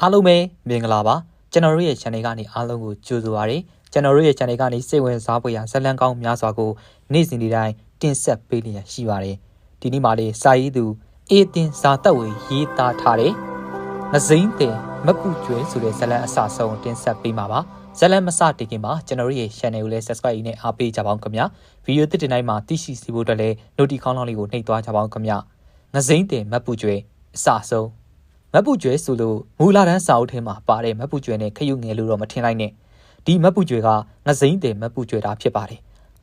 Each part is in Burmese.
အားလုံးပဲမင်္ဂလာပါကျွန်တော်တို့ရဲ့ channel ကနေအားလုံးကိုကြိုဆိုပါရစေကျွန်တော်တို့ရဲ့ channel ကနေစိတ်ဝင်စားဖွယ်ရာဇာတ်လမ်းကောင်းများစွာကိုနေ့စဉ်ဒီတိုင်းတင်ဆက်ပေးလျက်ရှိပါတယ်ဒီနေ့မှာလေးစာရေးသူအေးတင်ဇာတက်ဝေရေးသားထားတဲ့ငစိမ့်တင်မပူကျွဲဆိုတဲ့ဇာတ်လမ်းအစဆုံးတင်ဆက်ပေးမှာပါဇာတ်လမ်းမစတင်ခင်မှာကျွန်တော်တို့ရဲ့ channel ကိုလည်း subscribe နဲ့အားပေးကြပါအောင်ခင်ဗျာဗီဒီယိုတစ်တင်တိုင်းမှာသိရှိစေဖို့အတွက်လည်း notification လောင်းလေးကိုနှိပ်သွားကြပါအောင်ခင်ဗျာငစိမ့်တင်မပူကျွဲအစဆုံး မတ်ပူကျွဲဆိုလို့မူလာတန်းစာအုပ်ထဲမှာပါတဲ့မတ်ပူကျွဲနဲ့ခရုငယ်လို့တော့မထင်လိုက်နဲ့ဒီမတ်ပူကျွဲကငစိမ့်တယ်မတ်ပူကျွဲတာဖြစ်ပါတယ်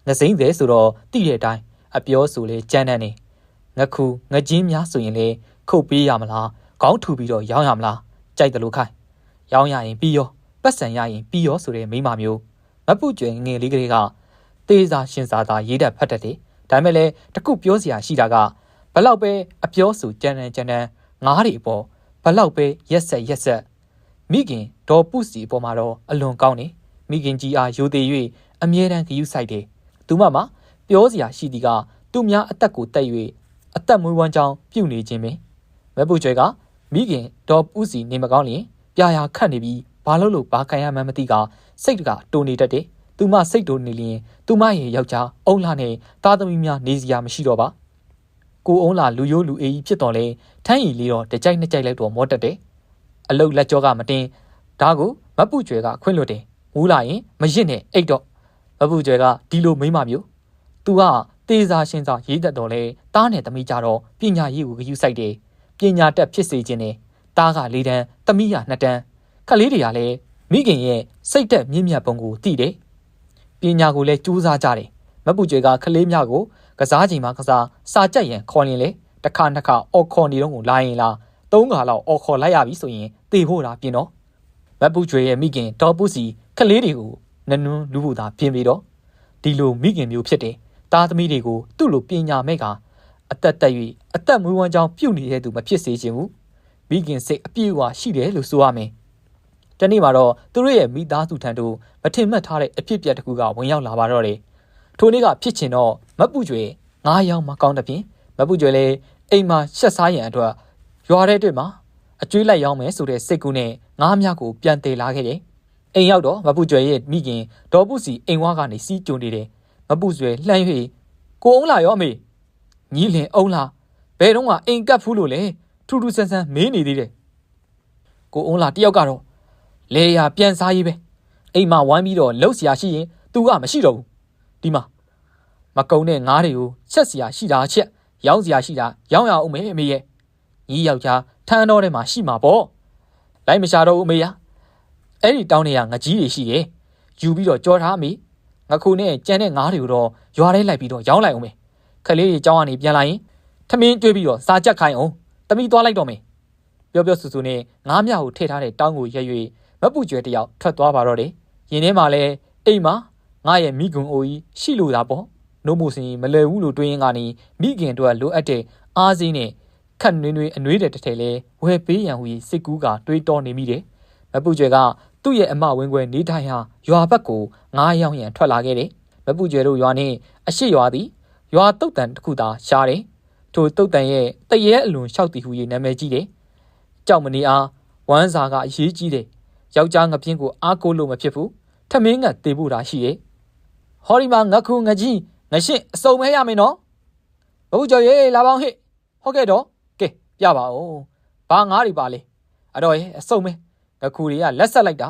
ငစိမ့်တယ်ဆိုတော့တိတဲ့အတိုင်းအပြောဆိုလေကြမ်းတမ်းနေငခုငချင်းများဆိုရင်လေခုတ်ပေးရမလားခေါင်းထူပြီးတော့ရောင်းရမလားကြိုက်တယ်လို့ခိုင်းရောင်းရရင်ပြီးရောပတ်စံရရင်ပြီးရောဆိုတဲ့မိမမျိုးမတ်ပူကျွဲငယ်လေးကလေးကတေးစာရှင်စာသာရေးတတ်ဖတ်တတ်တယ်ဒါပေမဲ့လည်းတခုပြောစရာရှိတာကဘလောက်ပဲအပြောဆိုကြမ်းတမ်းကြမ်းတမ်းငားတွေအပေါ် ဘလောက်ပဲရက်ဆက်ရက်ဆက်မိခင်ဒေါ်ပုစီအပေါ်မှာတော့အလွန်ကောင်းနေမိခင်ကြီးအားရိုသေ၍အမြဲတမ်းဂရုစိုက်တယ်သူမမှာပြောစရာရှိသည်ကသူများအသက်ကိုတက်၍အသက်မွေးဝမ်းကြောင်းပြုတ်နေခြင်းပင်မက်ပူကျွဲကမိခင်ဒေါ်ပုစီနေမကောင်းလျင်ပြာရာခတ်နေပြီးဘာလို့လို့ဘာခံရမှန်းမသိကစိတ်တကတိုးနေတတ်တယ်သူမစိတ်တိုးနေလျင်သူမရဲ့ယောက်ျားအုံလာနဲ့သားသမီးများနေစရာမရှိတော့ပါ ကိုအုံးလာလူရိုးလူအေးကြီးဖြစ်တော်လဲထမ်းရီလေးတော့တကြိုက်နှစ်ကြိုက်လိုက်တော့မောတက်တယ်အလုတ်လက်ကြောကမတင်ဒါကိုမပူကျွဲကခွင့်လွတ်တယ်မူးလာရင်မရစ်နဲ့အိတ်တော့မပူကျွဲကဒီလိုမိမမျိုး तू ကတေးစာရှင်းစာရေးတတ်တော်လဲတားနဲ့သမီးကြတော့ပညာရေးကိုဂရုစိုက်တယ်ပညာတက်ဖြစ်စေခြင်းနဲ့တားက၄တန်းသမီးက၂တန်းခက်လေးတွေကလည်းမိခင်ရဲ့စိတ်သက်မြင့်မြတ်ပုံကိုသိတယ်ပညာကိုလည်းကြိုးစားကြတယ်မပူကျွဲကခလေးများကို ကစားချိန်မှာကစားစာကြက်ရင်ခေါ်ရင်လေတစ်ခါနှစ်ခါအော်ခေါ်နေတော့ကိုလာရင်လားသုံးခါလောက်အော်ခေါ်လိုက်ရပြီဆိုရင်တေဖို့တာပြင်တော့မတ်ပူကျွေရဲ့မိခင်ဒေါ်ပူစီခလေးတွေကိုနနွန်းလူဖို့တာပြင်ပြီးတော့ဒီလိုမိခင်မျိုးဖြစ်တယ်သားသမီးတွေကိုသူ့လိုပညာမဲ့ကအသက်တက်၍အသက်မွေးဝမ်းကြောင်းပြုတ်နေတဲ့သူမဖြစ်စေချင်ဘူးမိခင်စိတ်အပြည့်အဝရှိတယ်လို့ဆိုရမယ်တနေ့မှာတော့သူတို့ရဲ့မိသားစုထံသို့မထင်မှတ်ထားတဲ့အဖြစ်အပျက်တစ်ခုကဝင်ရောက်လာပါတော့တယ် ထိုနေ့ကဖြစ်ချင်တော့မတ်ပူကျွေငားယောင်မကောင်းတဲ့ဖြင့်မပူကျွဲလည်းအိမ်မှာရှက်စားရန်အတွက်ရွာတဲ့အတွက်မှာအကျွေးလိုက်ရောင်းမယ်ဆိုတဲ့စိတ်ကူးနဲ့ငားများကိုပြန်တည်လာခဲ့တယ်။အိမ်ရောက်တော့မပူကျွဲရဲ့မိခင်ဒေါ်ပုစီအိမ်ဝါကနေစီးကြုံနေတယ်။မပူကျွဲလှမ်း၍ကိုအောင်လာရောအမေညီလင်အောင်လာဘယ်တော့မှအိမ်ကပ်ဖူးလို့လေထူးထူးဆန်းဆန်းမေးနေသေးတယ်။ကိုအောင်လာတယောက်ကတော့လေယာပြန်စားရေးပဲအိမ်မှာဝိုင်းပြီးတော့လှုပ်ရှားရှိရင် तू ကမရှိတော့ဘူး ဒီမှာမကုံတဲ့ငားတွေကိုချက်စရာရှိတာချက်ရောင်းစရာရှိတာရောင်းရအောင်မေအမေရဲ့ညီယောက်ျားထန်းတော်ထဲမှာရှိမှာပေါ့လိုက်မရှာတော့ဘူးအမေရအဲ့ဒီတောင်းနေရငကြီးတွေရှိတယ်ယူပြီးတော့ကြောထားအမေငခုနဲ့ကြမ်းတဲ့ငားတွေကိုတော့ရွာထဲလိုက်ပြီးတော့ရောင်းလိုက်အောင်မေခလေးတွေကြောင်းကနေပြန်လာရင်ထမင်းကျွေးပြီးတော့စားကြက်ခိုင်းအောင်တမိသွားလိုက်တော့မေပြောပြောဆူဆူနဲ့ငားမြကိုထည့်ထားတဲ့တောင်းကိုရက်၍မပူကျွဲတယောက်ထွက်သွားပါတော့တယ်ရင်ထဲမှာလဲအိမ်မှာ ငါရဲ့မိကွန်အိုကြီးရှိလို့တာပေါ့နို့မို့စင်မလွယ်ဘူးလို့တွေးရင်ကနေမိခင်တို့ကလိုအပ်တဲ့အားစင်းနဲ့ခတ်နွေးနွေးအနွေးတဲ့တစ်ထည်လဲဝယ်ပေးရန်ဟူ၍စစ်ကူးကတွေးတောနေမိတယ်။မပူကျွဲကသူ့ရဲ့အမဝင်းခွဲနေထိုင်ဟာရွာဘက်ကိုငားရောက်ရန်ထွက်လာခဲ့တယ်။မပူကျွဲတို့ရွာနဲ့အရှိရွာသည်ရွာတုတ်တန်တစ်ခုသာရှားတယ်။ထိုတုတ်တန်ရဲ့တရဲအလွန်လျှောက်တီဟူ၍နာမည်ကြီးတယ်။ကြောက်မနေအားဝမ်းစာကအရေးကြီးတယ်။ယောက်ျားငပြင်းကိုအားကိုးလို့မဖြစ်ဘူး။ထမင်းကတေဖို့တာရှိရဲ့။ ဟောဒီမှာငခုငကြီးငရှင့်အစုံမဲရမယ်နော်ဘုကျော်ရေလာပေါင်းဟစ်ဟုတ်ကဲ့တော့ကဲပြပါဦးဘာငားတွေပါလဲအတော်ရေအစုံမဲငခုတွေကလက်ဆက်လိုက်တာ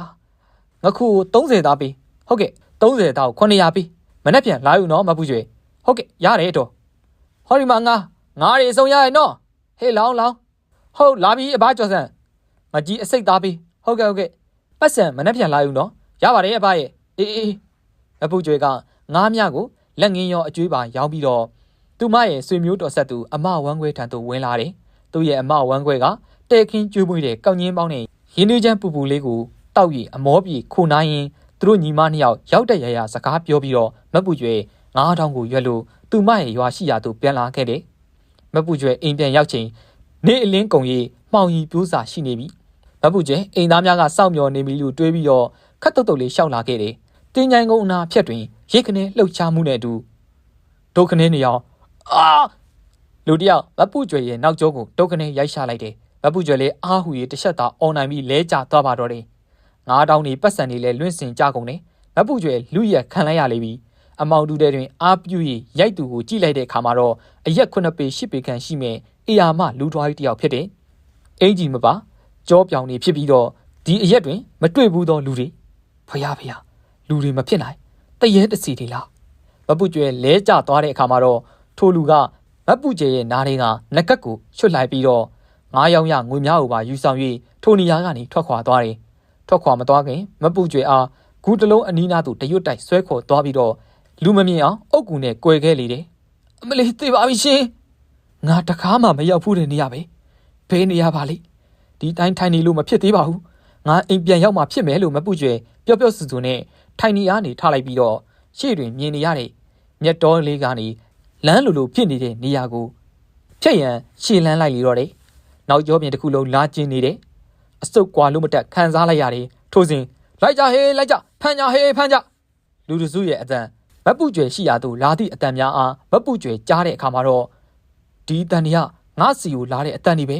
ငခုကို30သားပေးဟုတ်ကဲ့30သားကို900ပေးမနေ့ပြန်လာယူနော်မပူကျွေဟုတ်ကဲ့ရတယ်တော့ဟောဒီမှာငါငါးတွေအစုံရရဲ့နော်ဟေးလောင်းလောင်းဟုတ်လာပြီအဘကျော်ဆန်ငါကြီးအစိတ်သားပေးဟုတ်ကဲ့ဟုတ်ကဲ့ပတ်စံမနေ့ပြန်လာယူနော်ရပါတယ်အဘရဲ့အေးအေး မပူကျွေကငားမြကိုလက်ငင်းရောအကျွေးပါရောင်းပြီးတော့သူမရဲ့ဆွေမျိုးတော်ဆက်သူအမဝမ်းခွဲထံသို့ဝင်လာတယ်။သူ့ရဲ့အမဝမ်းခွဲကတဲခင်းကျွေးမွေးတဲ့ကောက်ငင်းပေါင်းနဲ့ရင်းနှီးချမ်းပူပူလေးကိုတောက်ရီအမောပြေခိုနာရင်သူတို့ညီမနှစ်ယောက်ရောက်တဲ့ရရစကားပြောပြီးတော့မပူကျွဲ9000ကိုရွက်လို့သူမရဲ့ရွာရှိရာသို့ပြန်လာခဲ့တယ်။မပူကျွဲအိမ်ပြန်ရောက်ချိန်နေအလင်းကုံရီမှောင်ရီပြိုးစာရှိနေပြီ။မပူကျွဲအိမ်သားများကစောင့်မျှော်နေပြီလို့တွေးပြီးတော့ခတ်တုတ်တုတ်လေးရှောက်လာခဲ့တယ်။ တင်းချိုင်ကုန်းအနာဖြက်တွင်ရိတ်ခနဲလှုပ်ရှားမှုနဲ့အတူဒုက္ခနဲနေအောင်အာလူတယောက်မပူကြွယ်ရဲ့နောက်ကျောကိုဒုက္ခနဲရိုက်ရှာလိုက်တယ်မပူကျွဲလေးအားဟူ၍တစ်ချက်သာအွန်နိုင်ပြီးလဲကျသွားပါတော့တယ်ငါးတောင်းနေပတ်စံနေလဲလွင့်စင်ကြကုန်တယ်မပူကျွဲလူရက်ခံလိုက်ရလေပြီအမောင်တူတဲ့တွင်အားပြူ၍ရိုက်သူကိုကြည့်လိုက်တဲ့အခါမှာတော့အရက်ခုနှစ်ပေရှစ်ပေခန့်ရှိမဲ့အေယာမလူထွားကြီးတစ်ယောက်ဖြစ်တယ်အင်ကြီးမပါကြောပြောင်နေဖြစ်ပြီးတော့ဒီအရက်တွင် မတွေ့ဘူးသောလူတွေဖယားဖယား လူတွေမဖြစ်နိုင်တရေတစီတွေလားမပူကျွဲလဲကျသွားတဲ့အခါမှာတော့ထိုလူကမပူကျဲရဲ့နားလေးကငကက်ကိုချွတ်လိုက်ပြီးတော့ငားယောင်ရငွေများကိုပါယူဆောင်၍ထိုနေရာကနေထွက်ခွာသွားတယ်ထွက်ခွာမသွားခင်မပူကျွဲအားဂူတလုံးအနီးနားသို့တရွတ်တိုက်ဆွဲခေါ်သွားပြီးတော့လူမမြင်အောင်အုတ်ကူနဲ့꿰ခဲ့လေတယ်အမလေးသိပါပြီရှင်ငါတကားမှမရောက်ဘူးတဲ့နေရာပဲဘယ်နေရာပါလိဒီတိုင်းထိုင်နေလို့မဖြစ်သေးပါဘူးငါအိမ်ပြန်ရောက်မှဖြစ်မယ်လို့မပူကျွဲပျော့ပျော့ဆူဆူနဲ့ ထိုင်နေအားနေထားလိုက်ပြီးတော့ရှေ့တွင်မြင်နေရတဲ့မြက်တော်လေးကနေလမ်းလိုလိုဖြစ်နေတဲ့နေရာကိုဖြတ်ရန်ရှည်လန်းလိုက်လေတော့တယ်နောက်ကျောပြင်တစ်ခုလုံးလာကျင်နေတယ်အစုပ်ကွာလို့မတက်ခံစားလိုက်ရတယ်ထို့စဉ်လိုက်ကြဟေးလိုက်ကြဖမ်းကြဟေးဖမ်းကြလူတစုရဲ့အတန်မပူကျွဲရှိရာသို့လာသည့်အတန်များအားမပူကျွဲကြားတဲ့အခါမှာတော့ဒီအတန်တွေကငါစီကိုလာတဲ့အတန်တွေပဲ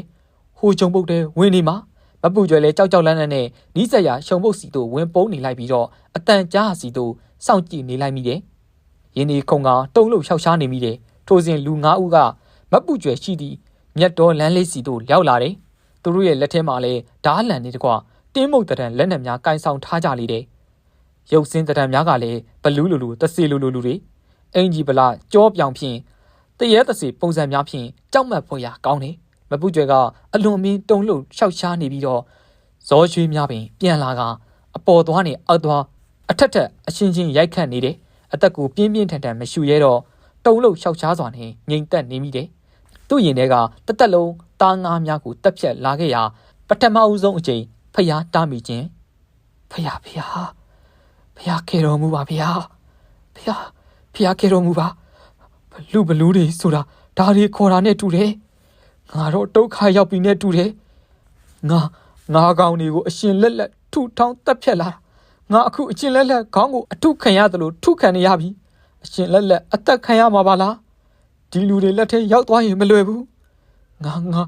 ဟိုချုံပုတ်တဲ့ဝင်းနေမှာ မပူကျွဲလဲကြောက်ကြောက်လန့်လန့်နဲ့နီးစက်ရရှုံပုတ်စီတို့ဝင်ပုန်းနေလိုက်ပြီးတော့အတန်ကြားစီတို့စောင့်ကြည့်နေလိုက်မိတယ်။ရင်းဒီခုံကတုံးလို့ရှောက်ရှားနေမိတယ်။ထိုစဉ်လူ၅ဦးကမပူကျွဲရှိသည့်မြတ်တော်လမ်းလေးစီတို့ရောက်လာတယ်။သူတို့ရဲ့လက်ထဲမှာလည်းဓားလန်နေတကွတင်းမုတ်တံလက်နက်များကင်ဆောင်ထားကြလေတယ်။ရုပ်စင်းတံများကလည်းဘလူးလူလူတဆေလူလူလူတွေအင်ကြီးပလာကြောပြောင်ဖြင့်တရဲတစီပုံစံများဖြင့်ကြောက်မက်ဖွယ်ရာကောင်းတယ်။ မပူကျွဲကအလွန်မင်းတုံလို့ရှောက်ရှားနေပြီးတော့ဇောရွှေများပင်ပြန်လာကအပေါ်သွားနေအောက်သွားအထက်ထက်အချင်းချင်းရိုက်ခတ်နေတယ်အသက်ကိုပြင်းပြင်းထန်ထန်မရှူရဲတော့တုံလို့ရှောက်ရှားစွာနဲ့ငြိမ်သက်နေမိတယ်သူ့ရင်ထဲကတသက်လုံးသားငါးများကိုတက်ဖြတ်လာခဲ့ရာပထမဦးဆုံးအချိန်ဖျားတားမိခြင်းဖျားဖျားဖျားခေတော်မူပါဖျားဖျားဖျားခေတော်မူပါဘလူဘလူတွေဆိုတာဒါတွေခေါ်တာနဲ့တူတယ် ငါတော့ဒုက္ခရောက်ပြီနဲ့တူတယ်ငါငါကောင်တွေကိုအရှင်လက်လက်ထုထောင်းတက်ဖြတ်လာငါအခုအရှင်လက်လက်ခေါင်းကိုအထုခံရတယ်လို့ထုခံနေရပြီအရှင်လက်လက်အသက်ခံရမှာပါလားဒီလူတွေလက်ထဲရောက်သွားရင်မလွယ်ဘူးငါငါ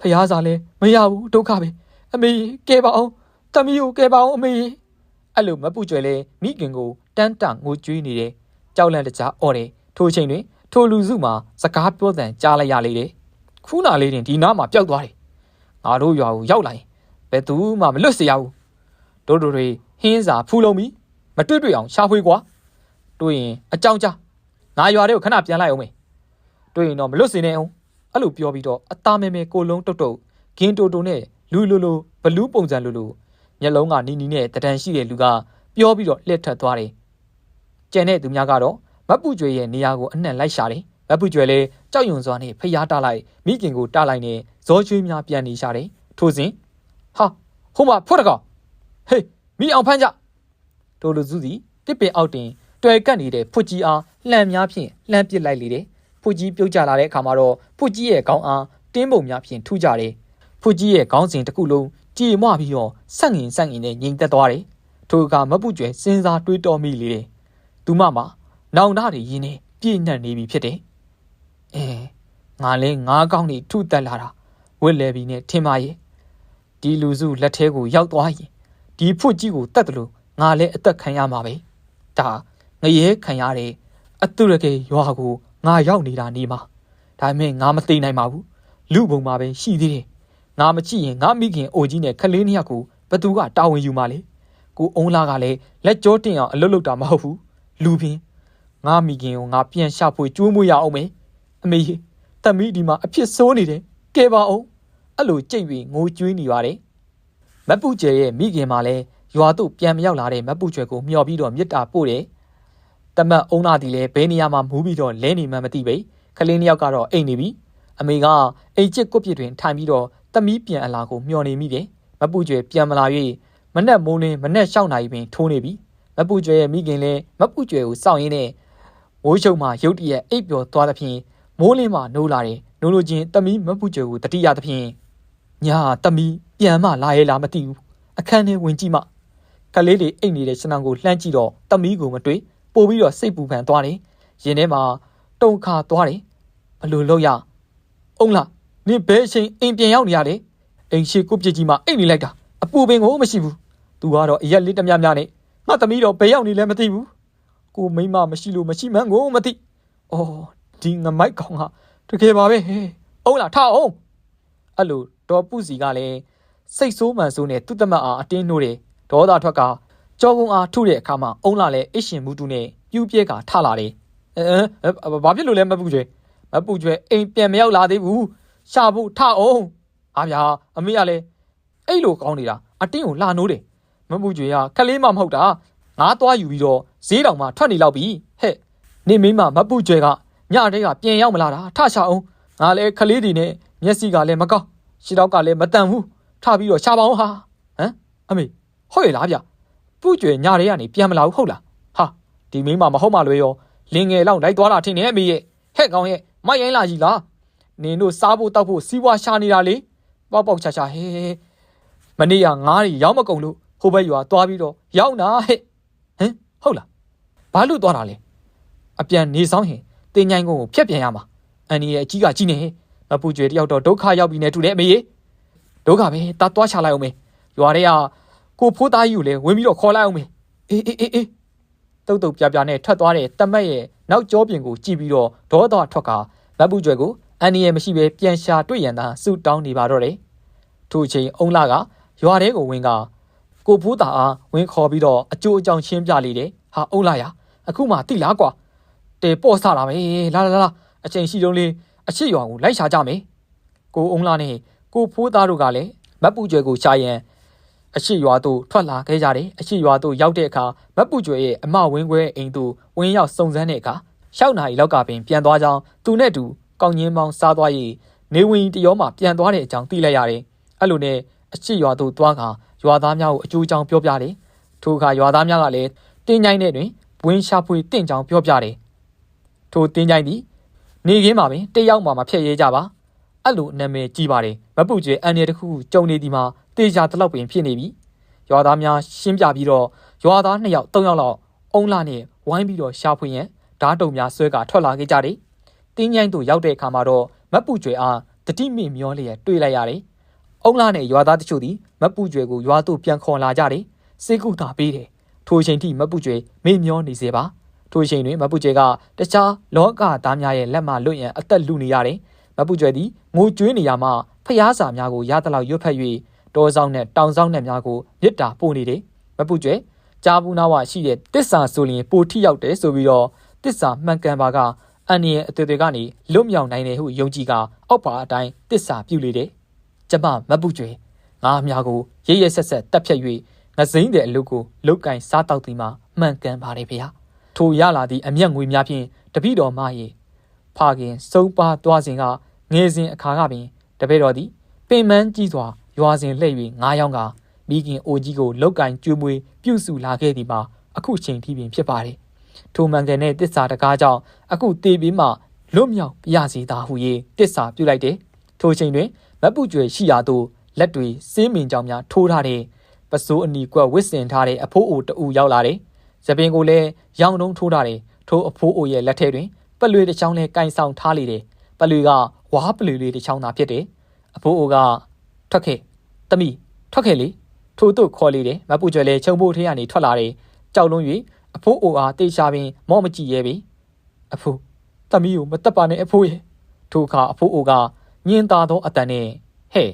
ဖျားစာလဲမရဘူးဒုက္ခပဲအမေကဲပါအောင်တမီးကိုကဲပါအောင်အမေအဲ့လိုမပူကြွယ်လဲမိခင်ကိုတန်းတငိုကြွေးနေတယ်ကြောက်လန့်တကြားអော်တယ်ထိုချိန်တွင်ထိုလူစုမှာစကားပြောတဲ့ကြားလိုက်ရလေတယ် ခူးနာလေးတင်ဒီနားမှာပျောက်သွားတယ်ငါတို့ရွာကိုရောက်လာရင်ဘယ်သူမှမလွတ်စေရဘူးတို့တို့တွေဟင်းစာဖူးလုံးပြီမတွေ့တွေ့အောင်ရှာဖွေကွာတွေ့ရင်အကြောင်းကြားငါရွာတွေကိုခဏပြန်လိုက်အောင်မေတွေ့ရင်တော့မလွတ်စေနဲ့အောင်အဲ့လိုပြောပြီးတော့အသားမဲမဲကိုလုံးတုတ်တုတ်ဂင်းတိုတိုနဲ့လူလူလူဘလူးပုံစံလူလူမျက်လုံးကနီနီနဲ့တဒန်ရှိတဲ့လူကပြောပြီးတော့လှည့်ထက်သွားတယ်ကျန်တဲ့သူများကတော့မပူကျွေရဲ့နေရာကိုအနှံ့လိုက်ရှာတယ် မပူကျွေလည်းကြောက်ရွံစွာနဲ့ဖျားတလိုက်မိခင်ကိုတလိုက်နဲ့ဇောချွေးများပြန်နေရှာတယ်ထို့စဉ်ဟာဟိုမှာဖွတ်တကောင်ဟေးမိအောင်ဖမ်းကြတို့လူစုစီတစ်ပင်အောက်တင်တွယ်ကပ်နေတဲ့ဖွတ်ကြီးအားလှမ်းများဖြင့်လှမ်းပစ်လိုက်လေတယ်ဖွတ်ကြီးပြုတ်ကျလာတဲ့အခါမှာတော့ဖွတ်ကြီးရဲ့ခေါင်းအားတင်းပုံများဖြင့်ထူကြတယ်ဖွတ်ကြီးရဲ့ခေါင်းစဉ်တစ်ခုလုံးကြည်မွပြီးတော့ဆက်ငင်ဆက်ငင်နဲ့ငြိမ်သက်သွားတယ်ထိုအခါမပူကျွဲစဉ်းစားတွေးတောမိလေတယ်သူမမှာနောင်တတွေရင်းနေပြည့်နှက်နေပြီဖြစ်တယ် အဲငါလဲငါးကောင်းနေထုတက်လာတာဝစ်လဲပြီးနဲ့ထင်ပါရဲ့ဒီလူစုလက်ထဲကိုရောက်သွားရင်ဒီဖွတ်ကြီးကိုတတ်တယ်လို့ငါလည်းအသက်ခံရမှာပဲဒါငရဲခံရတဲ့အတုရကေရွာကိုငါရောက်နေတာနေမှာဒါပေမဲ့ငါမသိနိုင်ပါဘူးလူပုံမှာပဲရှိသေးတယ်ငါမကြည့်ရင်ငါမိခင်အိုကြီးနဲ့ခလေးနှစ်ယောက်ကိုဘသူကတာဝန်ယူမှာလဲကိုအုံးလာကလည်းလက်ကြောတင်အောင်အလွတ်လွတ်တာမဟုတ်ဘူးလူပင်ငါမိခင်ကိုငါပြန်ရှာဖွေကြိုးမွေးရအောင်မေ အမေတမီးဒီမှာအဖြစ်ဆိုးနေတယ်ကဲပါအောင်အဲ့လိုကြိတ်ပြီးငိုကြွေးနေပါတယ်မပူကျဲရဲ့မိခင်မှလည်းရွာသို့ပြန်မရောက်လာတဲ့မပူကျွဲကိုမျှော်ပြီးတော့မြစ်တာပို့တယ်တမတ်အုံနာတီလည်းဘယ်နေရာမှာမူးပြီးတော့လဲနေမှမသိပဲခလေးနှစ်ယောက်ကတော့အိတ်နေပြီအမေကအိတ်ချစ်ကွပြစ်တွင်ထိုင်ပြီးတော့တမီးပြန်အလာကိုမျှော်နေမိတယ်မပူကျွဲပြန်မလာ၍မနဲ့မိုးလင်းမနဲ့ရှောက်နိုင်ပင်ထိုးနေပြီမပူကျွဲရဲ့မိခင်လည်းမပူကျွဲကိုစောင့်ရင်းနဲ့မိုးချုံမှရုတ်တရက်အိပ်ပျော်သွားသဖြင့် မိုးလင်းမှနိုးလာတယ်နိုးလို့ချင်းတမီးမပူကျွဲကိုတတိယသဖြင့်ညာတမီးပြန်မှလာရဲလားမသိဘူးအခန်းထဲဝင်ကြည့်မှကလေးလေးအိတ်နေတဲ့ရှင်နောင်ကိုလှမ်းကြည့်တော့တမီးကိုမတွေ့ပို့ပြီးတော့စိတ်ပူပန်သွားတယ်ရင်ထဲမှာတုံခါသွားတယ်ဘလို့လို့ရအောင်လားနင်ဘယ်အချိန်အိမ်ပြန်ရောက်နေရလဲအိမ်ရှိကိုပြစ်ကြီးမှအိတ်နေလိုက်တာအပူပင်ကိုမရှိဘူးသူကတော့အရက်လေးတမြမြနဲ့ငါသမီးတော့ဘယ်ရောက်နေလဲမသိဘူးကိုမိမမရှိလို့မရှိမှန်းကိုမသိအော် ဒီငမိုက်ကောင်ကတကယ်ပါပဲဟဲ့အုံးလားထအောင်အဲ့လိုဒေါ်ပုစီကလည်းစိတ်ဆိုးမှန်ဆိုးနဲ့သူ့တမတ်အားအတင်းနှိုးတယ်ဒေါသထွက်ကကြောကုန်းအားထုတဲ့အခါမှာအုံးလာလဲအရှင်မူတူနဲ့ပြူးပြဲကထလာတယ်အဲဘာဖြစ်လို့လဲမပူကျွဲမပူကျွဲအိမ်ပြန်မရောက်လာသေးဘူးရှာဖို့ထအောင်အားဗျာအမေကလည်းအဲ့လိုကောင်းနေတာအတင်းကိုလာနိုးတယ်မပူကျွဲကခလေးမှမဟုတ်တာငါသွားယူပြီးတော့ဈေးတောင်မှထွက်နေလောက်ပြီဟဲ့နေမင်းမမပူကျွဲက ညတဲကပြန်ရောက်မလာတာထရှာအောင်ငါလည်းခလေးဒီနဲ့မျက်စိကလည်းမကောင်းရှင်းတော့ကလည်းမတန်ဘူးထပြီးတော့ရှာပါအောင်ဟာဟမ်အမေဟုတ်ရဲ့လားဗျပူကျွဲညတဲကနေပြန်မလာဘူးဟုတ်လားဟာဒီမင်းမမဟုတ်မှလွယ်ရောလင်ငယ်လောက်လိုက်သွားတာထင်တယ်အမေရဲ့ဟဲ့ကောင်ရဲ့မရိုင်းလာကြီးလားနင်တို့စားဖို့တောက်ဖို့စီးပွားရှာနေတာလေပေါက်ပေါက်ချာချာဟဲမနေ့ကငားရီရောက်မကုန်လို့ဟိုဘက်ရွာသွားပြီးတော့ရောက်နာဟဲ့ဟမ်ဟုတ်လားဘာလို့သွားတာလဲအပြန်နေဆောင်ရင် တင်ញိုင်းကုန်းကိုဖျက်ပြန်ရမှာအန်ဒီရဲ့အကြီးကကြီးနေမပူကျွေတယောက်တော့ဒုက္ခရောက်ပြီနဲ့တူတယ်အမေရေဒုက္ခပဲတာသွားချလိုက်အောင်မေရွာတွေကကိုဖိုးသားကြီးကိုလည်းဝင်ပြီးတော့ခေါ်လိုက်အောင်မေအေးအေးအေးအေးတုတ်တုတ်ပြပြနဲ့ထွက်သွားတဲ့တမက်ရဲ့နောက်ကျောပြင်ကိုကြည့်ပြီးတော့ဒေါသထွက်ကမပူကျွေကိုအန်ဒီရဲ့မရှိပဲပြန်ရှာတွေ့ရန်သာဆူတောင်းနေပါတော့တယ်ထို့အချိန်အုံလာကရွာထဲကိုဝင်ကကိုဖိုးသားအားဝင်ခေါ်ပြီးတော့အကျိုးအကြောင်းရှင်းပြလေတယ်ဟာအုံလာရအခုမှတိလားကွာ တေပေါ့ဆလာမယ်လာလာလာအချိန်ရှိတုံးလေးအချစ်ရွာကိုလိုက်ရှာကြမယ်ကိုအုံလာနဲ့ကိုဖိုးသားတို့ကလည်းမတ်ပူကျွဲကိုရှာရန်အချစ်ရွာသို့ထွက်လာခဲ့ကြတယ်အချစ်ရွာသို့ရောက်တဲ့အခါမတ်ပူကျွဲရဲ့အမဝင်းခွဲအိမ်သို့ဝင်ရောက်စုံစမ်းတဲ့အခါရှောက်နာရီလောက်ကပင်ပြန်သွားကြောင်းသူနဲ့တူကောင်းငင်းမောင်းစားသွား၍နေဝင်တရောမှပြန်သွားတဲ့အကြောင်းသိလိုက်ရတယ်အဲ့လိုနဲ့အချစ်ရွာသို့သွားခါရွာသားများကိုအကျိုးအကြောင်းပြောပြတယ်ထိုအခါရွာသားများကလည်းတင်းကြိုင်းတဲ့တွင်ဝင်းရှာဖွေတင့်ကြောင်ပြောပြတယ် ထိုတင်းကြိုင်းသည်နေခင်းမှာပင်တယောက်မှမဖြတ်ရဲကြပါအဲ့လိုနာမည်ကြီးပါတယ်မပူကျွေအန်ရတစ်ခုခုကြုံနေဒီမှာတေချာတလောက်ပင်ဖြစ်နေပြီရွာသားများရှင်းပြပြီးတော့ရွာသား2ယောက်3ယောက်လောက်အုံလာနဲ့ဝိုင်းပြီးတော့ရှာဖွေရန်ဓာတ်တုံများဆွဲကထွက်လာခဲ့ကြတယ်တင်းကြိုင်းတို့ရောက်တဲ့အခါမှာတော့မပူကျွေအားတတိမိမျောလျက်တွေ့လိုက်ရတယ်အုံလာနဲ့ရွာသားတချို့သည်မပူကျွေကိုရွာသို့ပြန်ခေါ်လာကြတယ်စေကုတာပေးတယ်ထိုအချိန်ထိမပူကျွေမေ့မျောနေစေပါ ထိုအချိန်တွင်မပူကျွေကတခြားလောကသားများရဲ့လက်မှလွတ်ရန်အသက်လူနေရတယ်မပူကျွေသည်ငိုကြွေးနေရမှဖျားစာများကိုရသလောက်ရွတ်ဖက်၍တောဆောင်နဲ့တောင်ဆောင်နဲ့များကိုမြစ်တာပို့နေတယ်မပူကျွေကြားဘူးနာဝရှိတဲ့တစ္ဆာဆိုရင်ပိုထိရောက်တယ်ဆိုပြီးတော့တစ္ဆာမှန်ကန်ပါကအန်ရဲ့အသွေတွေကနေလွတ်မြောက်နိုင်တယ်ဟုယုံကြည်ကအောက်ပါအတိုင်းတစ္ဆာပြုလေတယ်ကျမမပူကျွေငါအများကိုရရဆက်ဆက်တက်ဖြတ်၍ငစိမ့်တဲ့အလုပ်ကိုလုတ်ကင်စားတောက်သည်မှာမှန်ကန်ပါတယ်ဖေဟာ ထိုရလာသည့်အမျက်ငွေများဖြင့်တပိတော်မရဲ့ဖခင်စုံပါသွားစဉ်ကငယ်စဉ်အခါကပင်တပည့်တော်သည်ပင်မန်းကြီးစွာရွာစဉ်လှည့်၍ငားယောင်းကမိခင်အိုကြီးကိုလောက်ကင်ကျွေးမွေးပြုစုလာခဲ့သည်မှာအခုချိန်ထိပင်ဖြစ်ပါတယ်ထိုမှန်ကန်တဲ့တစ္ဆာတကားကြောင့်အခုတေပြီးမှလွတ်မြောက်ပြစီသားဟု၍တစ္ဆာပြုလိုက်တယ်ထိုချိန်တွင်မပူကျွေရှိရာသို့လက်တွေစင်းမင်ကြောင်များထိုးထားတဲ့ပစိုးအနီကွက်ဝစ်စင်ထားတဲ့အဖိုးအိုတူရောက်လာတယ်။ ဇပင်ကိုလည်းရောင်တုံးထိုးထားတယ်။ထိုအဖိုးအိုရဲ့လက်ထဲတွင်ပလွေတစ်ချောင်းနဲ့ကင်ဆောင်ထားလေတယ်။ပလွေကဝါပလွေလေးတစ်ချောင်းသာဖြစ်တယ်။အဖိုးအိုကထွက်ခဲ့။တမိထွက်ခဲ့လေ။ထို့သို့ခေါ်လေတယ်။မပူကျွဲလည်းခြုံဖို့ထဲကနေထွက်လာတယ်။ကြောက်လွန်း၍အဖိုးအိုအားတေချာပင်မော့မကြည့်ရဲပြီ။အဖိုးတမိကိုမတက်ပါနဲ့အဖိုးရဲ့။ထိုအခါအဖိုးအိုကညင်သာသောအတန်နဲ့ဟဲ့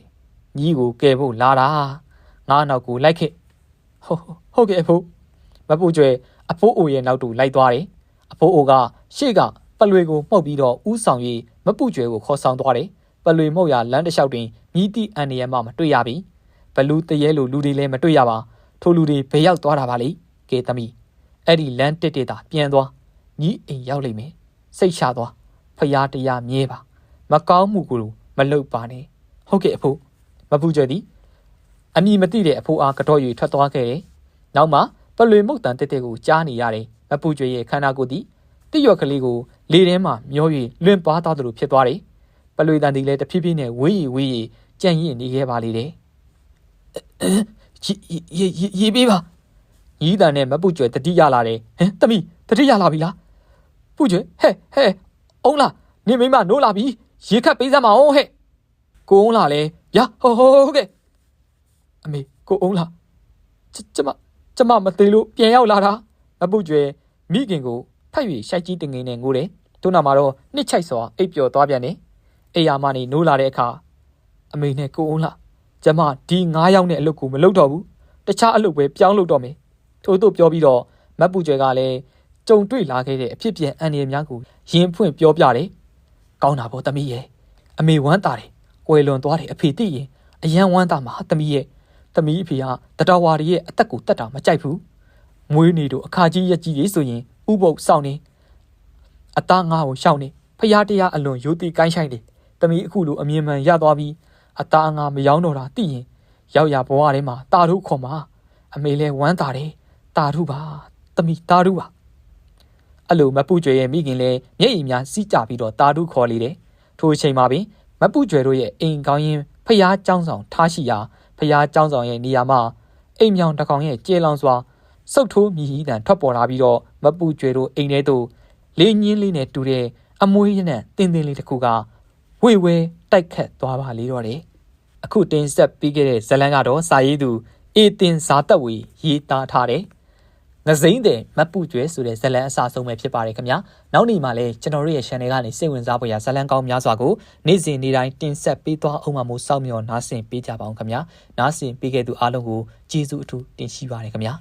ညီကိုကယ်ဖို့လာတာငါနောက်ကိုလိုက်ခဲ့ဟုတ်ဟုတ်ကဲ့အဖိုး မပူကျွဲအဖိုးအိုရဲ့နောက်တူလိုက်သွားတယ်အဖိုးအိုကရှေ့ကပလွေကိုမှုတ်ပြီးတော့ဥဆောင်၍မပူကျွဲကိုခေါ်ဆောင်သွားတယ်ပလွေမှုတ်ရလမ်းတစ်လျှောက်တွင်မြည်တိအန်ရမမတွေ့ရပြီဘလူးတရဲလိုလူတွေလည်းမတွေ့ရပါထိုလူတွေဘယ်ရောက်သွားတာပါလိကဲသမီးအဲ့ဒီလမ်းတစ်တစ်တာပြန်သွားညီအိမ်ရောက်လိမ့်မယ်စိတ်ချသွားဖရားတရားမြဲပါမကောင်းမှုကိုမလုပ်ပါနဲ့ဟုတ်ကဲ့အဖိုးမပူကြသည်အမည်မသိတဲ့အဖိုးအားကတော့၍ထွက်သွားခဲ့တယ်။နောက်မှပ လွေမုတ်တန်တက်တက်ကိုကြားနေရတယ်။မပူကြရဲ့ခန္ဓာကိုယ်သည်တိရွက်ကလေးကိုလေထဲမှမျော၍လွင့်ပါသွားသလိုဖြစ်သွားတယ်။ပလွေတန်သည်လည်းတဖြည်းဖြည်းနဲ့ဝေးရီဝေးရီကြံ့ရင့်နေခဲ့ပါလေတယ်။ရေရေရေပေးပါ။ညီးတန်နဲ့မပူကြတတိရလာတယ်။ဟမ်တမိတတိရလာပြီလား။ပူကြဟဲ့ဟဲ့အုံးလားနေမိမနိုးလာပြီရေခတ်ပေးစမ်းမအောင်ဟဲ့။ကိုုံးလာလဲဗျာဟိုဟိုဟုတ်ကဲ့အမေကိုအုံးလားကျကျမ ကျမမသေးလို့ပြန်ရောက်လာတာမပုတ်ကျွဲမိခင်ကိုဖတ်၍ရှိုက်ကြီးတင်ငင်းနဲ့ငိုတယ်သူ့နောက်မှာတော့နှစ်ချိုက်စွာအိပ်ပျော်သွားပြန်တယ်အိယာမနေနိုးလာတဲ့အခါအမေနဲ့ကိုအုံးလားကျမဒီ9ယောက်နဲ့အလုပ်ကိုမလုပ်တော့ဘူးတခြားအလုပ်ပဲပြောင်းလုပ်တော့မယ်ထို့သို့ပြောပြီးတော့မတ်ပူကျွဲကလည်းကြုံတွေ့လာခဲ့တဲ့အဖြစ်ပြန်အန်ရများကိုရင်ဖွင့်ပြောပြတယ်ကောင်းတာပေါ့သမီးရဲ့အမေဝမ်းတာတယ်ကွယ်လွန်သွားတယ်အဖေသိရင်အယံဝမ်းတာမှာသမီးရဲ့ သမီးအဖေကတတော်ဝါရီရဲ့အသက်ကိုတတ်တာမကြိုက်ဘူးမွေးနေတို့အခါကြီးရက်ကြီးရေးဆိုရင်ဥပုပ်စောင့်နေအသားငါ့ကိုရှောက်နေဖျားတရားအလွန်ယိုတိကိုင်းဆိုင်တယ်သမီးအခုလိုအမြင်မှန်ရသွားပြီးအသားငါမရောက်တော့တာသိရင်ရောက်ရဘဝထဲမှာတာထုခေါ်မှာအမေလဲဝမ်းသာတယ်တာထုပါသမီးတာထုပါအဲ့လိုမပူကျွယ်ရဲ့မိခင်လဲမျက်ရည်များစီးကြပြီးတော့တာထုခေါ်လေတယ်ထိုအချိန်မှာပင်မပူကျွယ်တို့ရဲ့အိမ်ကောင်းရင်ဖျားចောင်းဆောင်ထားရှိရာ ဖျားเจ้าဆောင်ရဲ့နေရာမှာအိမ်မြောင်တစ်ကောင်ရဲ့ကျေလောင်စွာစုတ်ထိုးမြည်ဟီးတန်ထွက်ပေါ်လာပြီးတော့မပူကျွဲတို့အိမ်ထဲသို့လေးညင်းလေးနဲ့တူတဲ့အမွှေးရနဲ့တင်းတင်းလေးတစ်ခုကဝေဝဲတိုက်ခတ်သွားပါလေတော့တယ်အခုတင်ဆက်ပြီးခဲ့တဲ့ဇလန်ကတော့စာရေးသူအေတင်ဇာတက်ဝေရေးသားထားတယ် ငစိမ့်တဲ့မပူကျွဲဆိုတဲ့ဇလန်အစဆုံးပဲဖြစ်ပါတယ်ခင်ဗျာနောက်နေ့မှလည်းကျွန်တော်တို့ရဲ့ channel ကနေစိတ်ဝင်စားဖို့ရဇလန်ကောင်းများစွာကိုနေ့စဉ်နေ့တိုင်းတင်ဆက်ပေးသွားအောင်မှမို့စောင့်မျှော်နားဆင်ပေးကြပါအောင်ခင်ဗျာနားဆင်ပေးခဲ့သူအားလုံးကိုကျေးဇူးအထူးတင်ရှိပါတယ်ခင်ဗျာ